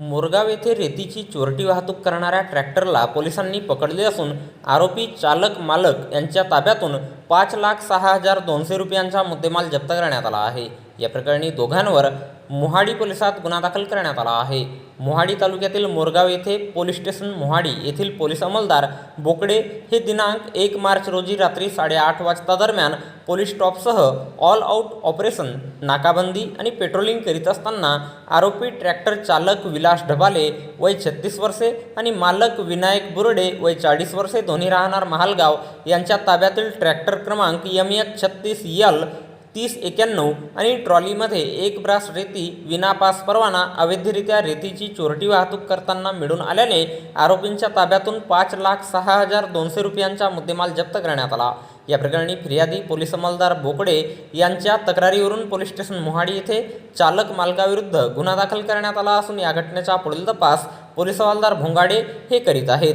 मोरगाव येथे रेतीची चोरटी वाहतूक करणाऱ्या ट्रॅक्टरला पोलिसांनी पकडले असून आरोपी चालक मालक यांच्या ताब्यातून पाच लाख सहा हजार दोनशे रुपयांचा मुद्देमाल जप्त करण्यात आला आहे. या प्रकरणी दोघांवर मोहाडी पोलिसात गुन्हा दाखल करण्यात आला आहे. मोहाडी तालुक्यातील मोरगाव येथे पोलीस स्टेशन मोहाडी येथील पोलीस अंमलदार बोकडे हे दिनांक एक मार्च रोजी रात्री साडेआठ वाजता दरम्यान पोलीस स्टॉपसह ऑल आऊट ऑपरेशन नाकाबंदी आणि पेट्रोलिंग करीत असताना आरोपी ट्रॅक्टर चालक विलास ढबाले वय छत्तीस वर्षे आणि मालक विनायक बुरडे वय चाळीस वर्षे दोन्ही राहणार महालगाव यांच्या ताब्यातील ट्रॅक्टर क्रमांक यम एच छत्तीस यल तीस एक्याण्णव आणि ट्रॉलीमध्ये एक ब्रास रेती विना पास परवाना अवैधरित्या रेतीची चोरटी वाहतूक करताना मिळून आल्याने आरोपींच्या ताब्यातून पाच लाख सहा हजार दोनशे रुपयांचा मुद्देमाल जप्त करण्यात आला. या प्रकरणी फिर्यादी पोलीस अंमलदार बोकडे यांच्या तक्रारीवरून पोलीस स्टेशन मोहाडी येथे चालक मालकाविरुद्ध गुन्हा दाखल करण्यात आला असून या घटनेचा पुढील तपास पोलीस हवालदार भोंगाडे हे करीत आहेत.